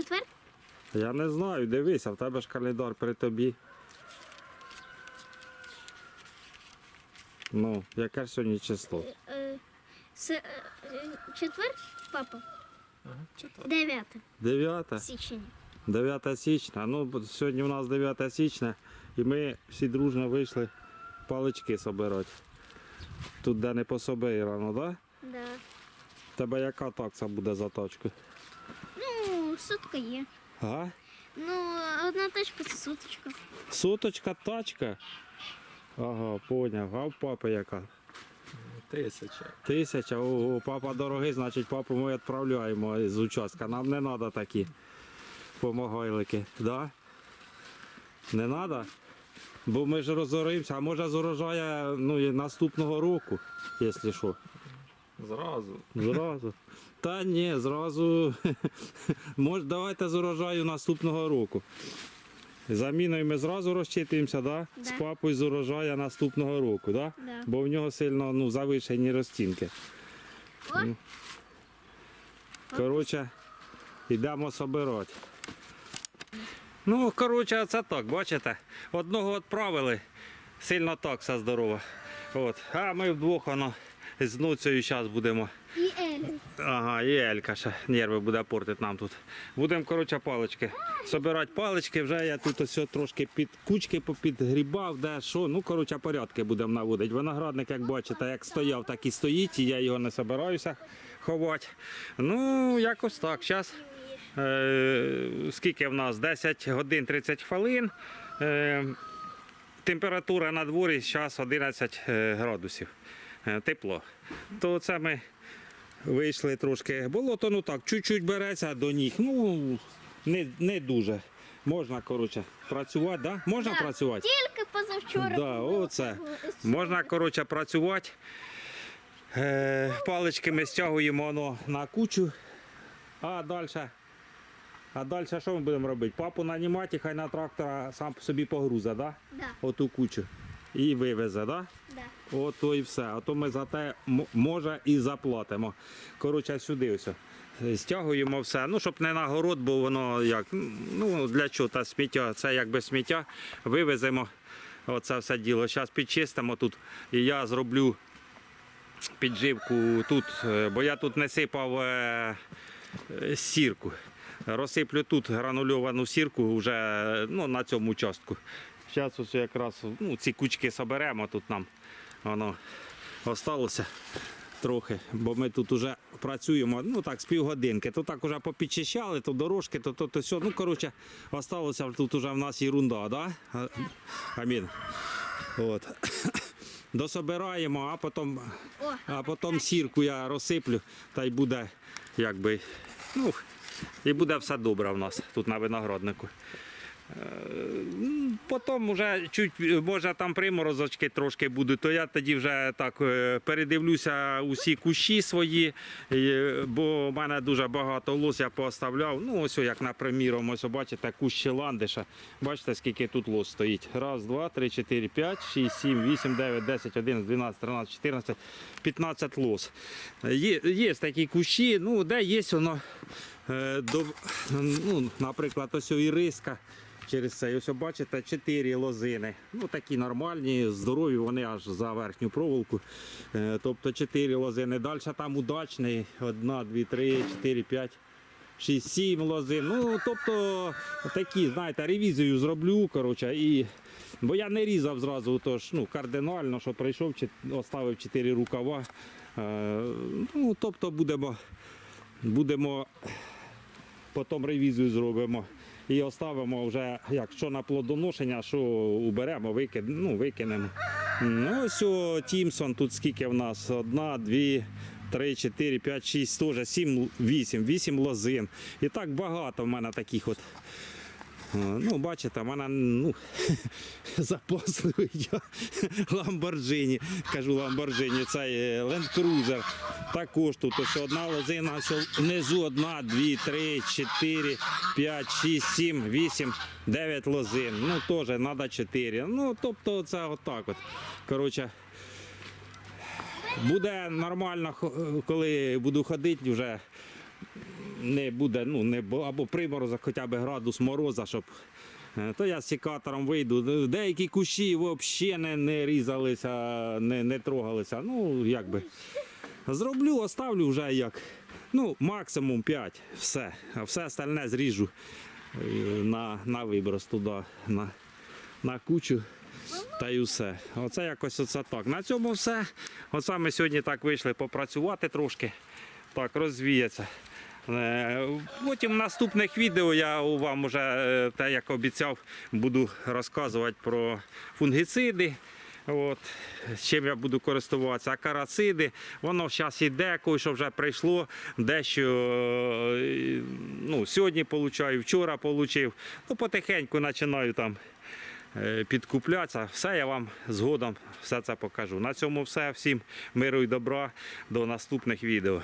четвер? Я не знаю, дивися, в тебе ж календар при тобі. Ну, яке ж сьогодні число? Е, с, е, е, четвер, папа? Ага, читати. 9 9? січня. 9 січня. Ну, бо сьогодні у нас 9 січня, і ми всі дружно вийшли палички собирати. Тут де не пособирано, так? Да? Да. Тебе яка такса буде за тачку? Сутка є. А? Ну, одна тачка це суточка. Суточка тачка? Ага, поняв. А в папи яка? Тисяча. Тисяча, ого, папа дорогий, значить папу ми відправляємо з участка. Нам не треба такі помогайлики, да? Не треба? Бо ми ж розоримося, а може з урожая ну, і наступного року, якщо що. Зразу. Зразу. Та ні, зразу. Може, давайте з урожаю наступного року. Заміною ми зразу розчитуємося, да? Да. з папою з урожаю наступного року, да? Да. бо в нього сильно ну, завишені розцінки. О, Ну. Коротше, йдемо собирати. Ну, коротше, це так, бачите? Одного відправили, сильно такса здорова. От. А ми вдвох воно з Нуцею зараз будемо. і Ель. Ага, і Елька ще нерви буде портити нам тут. Будемо, коротше, палички. Собирати палички, вже я тут ось трошки під кучки попідгрібав, де що. Ну, коротше, порядки будемо наводити. Виноградник, як бачите, як стояв, так і стоїть, і я його не собираюся ховати. Ну, якось так. Зараз е, скільки в нас? 10 годин 30 хвилин. Е, температура на дворі зараз 11 е, градусів. Е, тепло. То це ми вийшли трошки. Болото, ну так, чуть-чуть береться до ніг. Ну, не, не дуже. Можна, коротше, працювати, да? Можна Да. працювати? Тільки позавчора. Да, оце. Можна, коротше, працювати. Е, палички ми стягуємо воно на кучу. А далі. А далі що ми будемо робити? Папу нанімати, хай на трактора сам собі погруза, да? Да, Оту кучу. І вивезе, да? да. Ото і все. А то ми за те може і заплатимо. Коротше, сюди ось. Стягуємо все. Ну, щоб не на город, бо воно як. Ну, для чого та сміття? Це якби сміття. Вивеземо. Оце все діло. Зараз підчистимо тут. І я зроблю підживку тут, е, бо я тут не сипав е, е, сірку. Розсиплю тут гранульовану сірку вже ну, на цьому участку. Зараз ось якраз ну, ці кучки соберемо, тут нам воно осталося трохи, бо ми тут вже працюємо ну так, з півгодинки. То так вже попідчищали, то дорожки, то то, то все. Ну, коротше, осталося тут вже в нас ерунда, да? Амін. От. Дособираємо, а потім, а потім сірку я розсиплю, та й буде якби. Ну, і буде все добре в нас тут на винограднику. Е, Потім вже чуть, може там приморозочки трошки будуть, то я тоді вже так е, передивлюся усі кущі свої, е, бо в мене дуже багато лос я поставляв. Ну, ось як на приміром, ось бачите, кущі ландиша. Бачите, скільки тут лос стоїть. Раз, два, три, чотири, п'ять, шість, сім, вісім, дев'ять, десять, одинадцять, дванадцять, тринадцять, чотирнадцять, п'ятнадцять лос. Є, є такі кущі, ну, де є воно, до, ну, наприклад, ось о, іриска. Через це, ось бачите, чотири лозини. Ну такі нормальні, здорові, вони аж за верхню проволоку. Е, Тобто чотири лозини. Далі там удачний. Одна, дві, три, чотири, п'ять, шість, сім лозин. Ну, тобто такі, знаєте, ревізію зроблю. коротше, і... Бо я не різав зразу, тож ну, кардинально, що прийшов, оставив чотири рукава. Е, Ну, тобто будемо, будемо потім ревізію зробимо і оставимо вже, якщо на плодоношення, що уберемо, викид, ну, викинемо. Ну, ось о, Тімсон, тут скільки в нас? Одна, дві, три, чотири, п'ять, шість, теж, сім, вісім, вісім лозин. І так багато в мене таких от. Ну, бачите, в мене ну, запасливий я Ламборджині. Кажу Ламборджині, цей Cruiser. Також тут ось одна лозина, внизу одна, дві, три, чотири, п'ять, шість, сім, вісім, дев'ять лозин. Ну, теж треба чотири. Ну, тобто це отак от. Коротше, буде нормально, коли буду ходити вже не буде, ну, не, або приморозок, хоча б градус мороза, щоб. е, То я з секатором вийду. Деякі кущі взагалі не, не різалися, не, не трогалися. Ну, якби. Зроблю, оставлю вже як. Ну, максимум 5. Все. А все остальне зріжу е, на, на виброс туди, на, на кучу. Та й усе. Оце якось оце так. На цьому все. Оце ми сьогодні так вийшли попрацювати трошки. Так, розвіяться. Е, Потім в наступних відео я вам вже, е, те, як обіцяв, буду розказувати про фунгіциди. От, чим я буду користуватися, акарациди. Воно зараз іде, що вже прийшло, дещо е, ну, сьогодні получаю, вчора отримав. Ну, потихеньку починаю там е, підкуплятися. Все я вам згодом все це покажу. На цьому все. Всім миру і добра. До наступних відео.